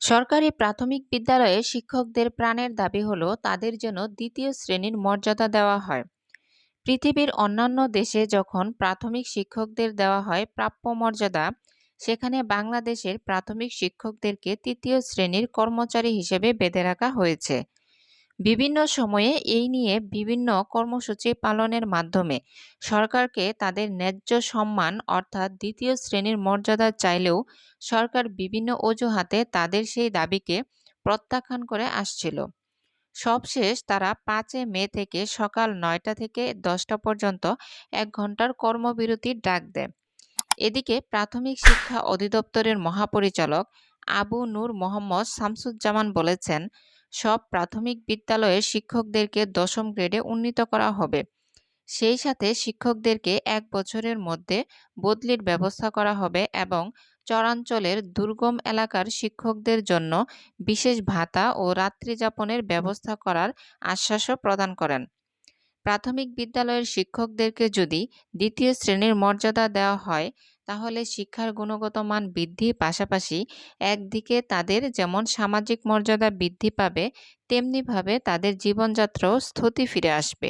সরকারি প্রাথমিক বিদ্যালয়ে শিক্ষকদের প্রাণের দাবি হলো তাদের যেন দ্বিতীয় শ্রেণির মর্যাদা দেওয়া হয়। পৃথিবীর অন্যান্য দেশে যখন প্রাথমিক শিক্ষকদের দেওয়া হয় প্রাপ্য মর্যাদা, সেখানে বাংলাদেশের প্রাথমিক শিক্ষকদেরকে তৃতীয় শ্রেণির কর্মচারী হিসেবে বেঁধে রাখা হয়েছে। বিভিন্ন সময়ে এই নিয়ে বিভিন্ন কর্মসূচি পালনের মাধ্যমে সরকারকে তাদের ন্যায্য সম্মান অর্থাৎ দ্বিতীয় শ্রেণির মর্যাদা চাইলেও সরকার বিভিন্ন অজুহাতে তাদের সেই দাবিকে প্রত্যাখ্যান করে আসছিল। সবশেষ তারা পাঁচে মে থেকে সকাল নয়টা থেকে দশটা পর্যন্ত এক ঘণ্টার কর্মবিরতির ডাক দেয়। এদিকে প্রাথমিক শিক্ষা অধিদপ্তরের মহাপরিচালক আবু নূর মোহাম্মদ শামসুজ্জামান বলেছেন সব প্রাথমিক বিদ্যালয়ের শিক্ষকদেরকে দশম গ্রেডে উন্নীত করা হবে। সেই সাথে শিক্ষকদেরকে এক বছরের মধ্যে বদলির ব্যবস্থা করা হবে এবং চরাঞ্চলের দুর্গম এলাকার শিক্ষকদের জন্য বিশেষ ভাতা ও রাত্রিযাপনের ব্যবস্থা করার আশ্বাসও প্রদান করেন। প্রাথমিক বিদ্যালয়ের শিক্ষকদেরকে যদি দ্বিতীয় শ্রেণির মর্যাদা দেওয়া হয় তাহলে শিক্ষার গুণগত মান বৃদ্ধির পাশাপাশি একদিকে তাদের যেমন সামাজিক মর্যাদা বৃদ্ধি পাবে, তেমনিভাবে তাদের জীবনযাত্রাও স্থতি ফিরে আসবে।